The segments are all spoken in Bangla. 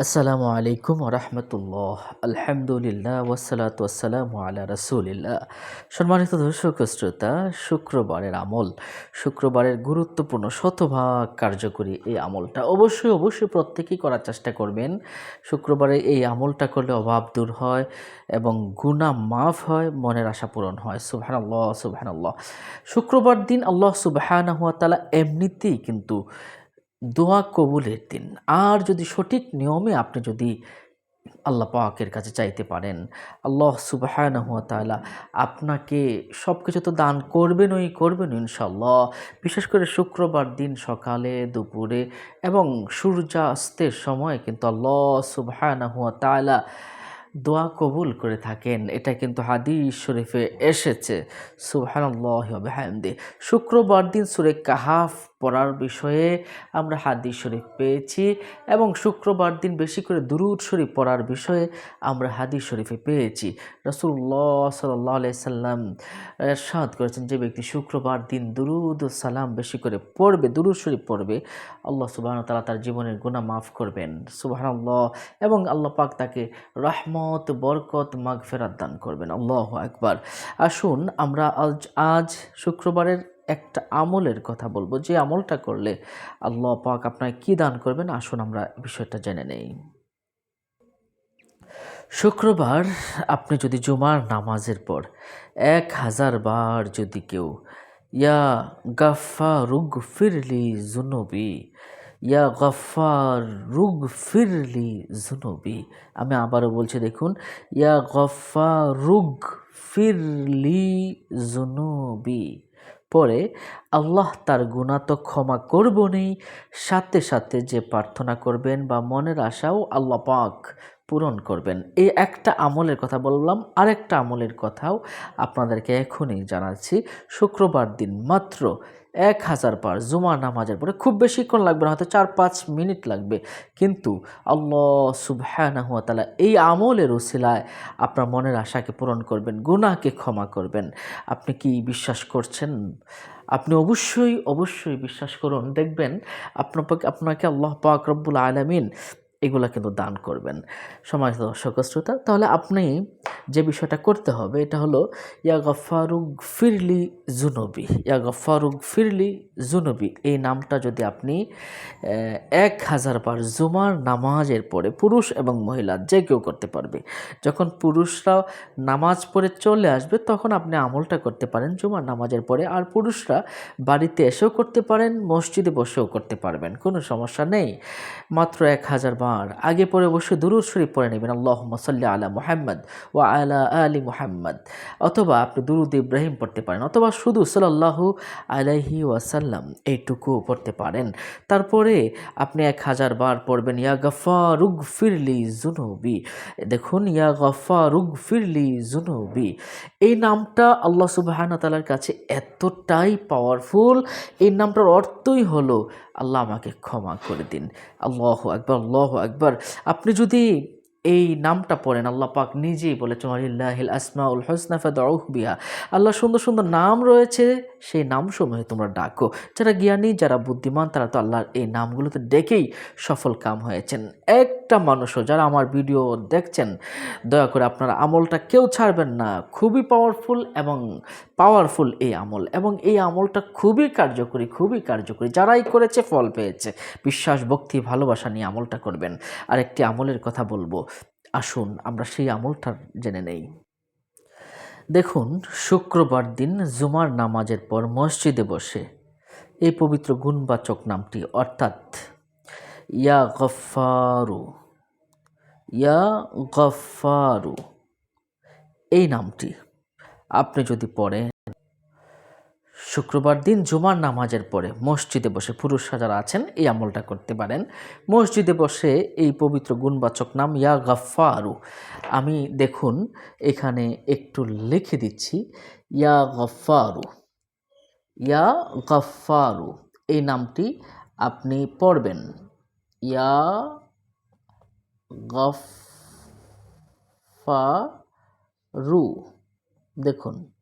আসসালামু আলাইকুম রহমতুল্লাহ আলহামদুলিল্লাহ ওসালাত ওয়াসালাম আলা রসুলিল্লাহ। সম্মানিত দর্শক শ্রোতা, শুক্রবারের আমল, শুক্রবারের গুরুত্বপূর্ণ শতভাগ কার্যকরী এই আমলটা অবশ্যই অবশ্যই প্রত্যেকেই করার চেষ্টা করবেন। শুক্রবারে এই আমলটা করলে অভাব দূর হয় এবং গুণা মাফ হয়, মনের আশা পূরণ হয়। সুবহানাল্লাহ সুবহানাল্লাহ। শুক্রবার দিন আল্লাহ সুবহানাহুয়া তাআলা এমনিতেই কিন্তু দোয়া কবুলের দিন। আর যদি সঠিক নিয়মে আপনি যদি আল্লাহ পাকের কাছে চাইতে পারেন, আল্লাহ সুবাহানহুয়া তাআলা আপনাকে সব কিছু তো দান করবেনই করবেন ইনশাল্লাহ বিশেষ করে শুক্রবার দিন সকালে, দুপুরে এবং সূর্যাস্তের সময় কিন্তু আল্লাহ সুবাহানহুয়া তাআলা দোয়া কবুল করে থাকেন। এটা কিন্তু হাদিস শরীফে এসেছে। সুবহানাল্লাহ হামদে শুক্রবার দিন সুরে কাহাফ পড়ার বিষয়ে আমরা হাদিস শরীফ পেয়েছি এবং শুক্রবার দিন বেশি করে দুরুদ শরীফ পড়ার বিষয়ে আমরা হাদিস শরীফে পেয়েছি। রসুল্লাহ সাল্লাহ সাল্লাম সাদ করেছেন, যে ব্যক্তি শুক্রবার দিন দুরুদ সালাম বেশি করে পড়বে, দুরুদ শরীফ পড়বে, আল্লাহ সুবাহ তালা তার জীবনের গুণা মাফ করবেন। সুবাহান্লাহ এবং আল্লাহ পাক তাকে রহমত, বরকত মাগ ফেরাত দান করবেন। আল্লাহ একবার আসুন আমরা আজ আজ শুক্রবারের একটা আমলের কথা বলব। যে আমলটা করলে আল্লাহ পাক আপনাকে কী দান করবেন? আসুন আমরা বিষয়টা জেনে নেই। শুক্রবার আপনি যদি জুমার নামাজের পর এক হাজার বার যদি কেউ, ইয়া গাফা রুগ ফিরলি জুনবি ইয়া গফার রুগ ফিরলি জুনবি আমি আবারও বলছি, দেখুন, ইয়া গফা রুগ ফিরলি জুনবি পরে আল্লাহ তার গুণা তো ক্ষমা করবনি সাথে সাথে যে প্রার্থনা করবেন বা মনের আশাও আল্লাহ পাক পূরণ করবেন। এই একটা আমলের কথা বললাম, আরেকটা আমলের কথাও আপনাদেরকে এখনই জানাচ্ছি। শুক্রবার দিন মাত্র এক হাজার বার জুমা নামাজের পরে খুব বেশিক্ষণ লাগবে না, হয়তো চার পাঁচ মিনিট লাগবে। কিন্তু আল্লাহ সুবহানাহুয়া তালা এই আমলের ওসিলায় আপনার মনের আশাকে পূরণ করবেন, গুনাহকে ক্ষমা করবেন। আপনি কি বিশ্বাস করছেন? আপনি অবশ্যই অবশ্যই বিশ্বাস করুন। দেখবেন আপনাকে আপনাকে আল্লাহ পাক রব্বুল আলমিন এগুলো কিন্তু দান করবেন। সমাজ দর্শক শ্রোতা, তাহলে আপনি যে বিষয়টা করতে হবে, এটা হলো, ইয়া গফারুগ ফিরলি জুনবি, ইয়া গফারুগ ফিরলি জুনবি। এই নামটা যদি আপনি এক হাজার বার জুমার নামাজের পরে পুরুষ এবং মহিলা যে কেউ করতে পারবে। যখন পুরুষরা নামাজ পড়ে চলে আসবে, তখন আপনি আমলটা করতে পারেন জুমার নামাজের পরে। আর পুরুষরা বাড়িতে এসেও করতে পারেন, মসজিদে বসেও করতে পারবেন, কোনো সমস্যা নেই। মাত্র এক হাজার বার আর আগে পরে অবশ্যই দুরুদ শরীফ পড়ে নেবেন। আল্লাহ সাল্লি আলা মোহাম্মদ ও আলা আলী মুহাম্মদ। অথবা আপনি দুরুদ ইব্রাহিম পড়তে পারেন, অথবা শুধু সাল্লাহু আলাইহি ওয়াসাল্লাম এইটুকু পড়তে পারেন। তারপরে আপনি এক হাজার বার পড়বেন, ইয়া গফা রুগ ফিরলি জুনুবি দেখুন, ইয়া গফা রুগ ফিরলি জুনুবি এই নামটা আল্লাহ সুবাহানা তালার কাছে এতটাই পাওয়ারফুল এই নামটার অর্থই হলো, আল্লাহ আমাকে ক্ষমা করে দিন। আল্লাহ একবার আল্লাহ একবার। আপনি যদি এই নামটা পড়েন, আল্লাহ পাক নিজেই বলেছেন আলিল্লাহিল আসমাউল হোসনাফাদউহ বিহা। আল্লাহ সুন্দর সুন্দর নাম রয়েছে, সেই নামসমূহে তোমরা ডাকো। যারা জ্ঞানী, যারা বুদ্ধিমান, তারা তো আল্লাহর এই নামগুলোতে ডেকেই সফল কাম হয়েছেন। একটা মানুষও যারা আমার ভিডিও দেখছেন, দয়া করে আপনারা আমলটা কেউ ছাড়বেন না। খুবই পাওয়ারফুল এবং পাওয়ারফুল এই আমল এবং এই আমলটা খুবই কার্যকরী খুবই কার্যকরী। যারাই করেছে ফল পেয়েছে। বিশ্বাস, ভক্তি, ভালোবাসা নিয়ে আমলটা করবেন। আর একটি আমলের কথা বলব। আসুন, আমরা সেই আমলটা জেনে নেই। দেখুন, শুক্রবার দিন জুমার নামাজের পর মসজিদে বসে এই পবিত্র গুণবাচক নামটি, অর্থাৎ ইয়া গফারু ইয়া গফারু এই নামটি আপনি যদি পড়েন শুক্রবার দিন জুমার নামাজের পরে মসজিদে বসে পুরুষরা যারা আছেন, এই আমলটা করতে পারেন। মসজিদে বসে এই পবিত্র গুণবাচক নাম, ইয়া গফারু আমি দেখুন, এখানে একটু লিখে দিচ্ছি, ইয়া গফারু ইয়া গফারু এই নামটি আপনি পড়বেন। ইয়া গফ গফারু দেখুন।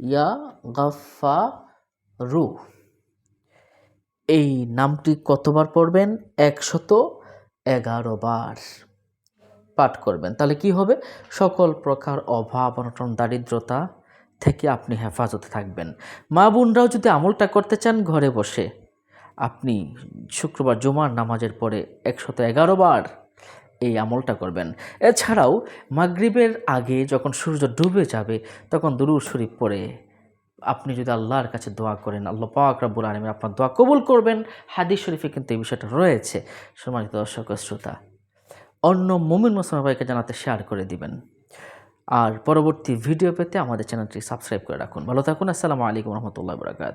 ইয়া গাফা রু। এই নামটি কতবার পড়বেন? একশত এগারো বার পাঠ করবেন। তাহলে কি হবে? সকল প্রকার অভাব, অনটন, দারিদ্রতা থেকে আপনি হেফাজতে থাকবেন। মা বোনরাও যদি আমলটা করতে চান ঘরে বসে, আপনি শুক্রবার জুমার নামাজের পরে একশত এগারো বার এই আমলটা করবেন। এছাড়াও মাগরিবের আগে যখন সূর্য ডুবে যাবে, তখন দুরুদ শরীফ পড়ে। আপনি যদি আল্লাহর কাছে দোয়া করেন, আল্লাহ পাক রাব্বুল আলমিন আপনার দোয়া কবুল করবেন। হাদিস শরীফে কিন্তু এই বিষয়টা রয়েছে। সম্মানিত দর্শক শ্রোতা, অন্য মুমিন মুসলমান ভাইকে জানাতে শেয়ার করে দিবেন। আর পরবর্তী ভিডিও পেতে আমাদের চ্যানেলটি সাবস্ক্রাইব করে রাখুন। ভালো থাকুন, আসসালামু আলাইকুম রহমতুল্লাহ বরাকাত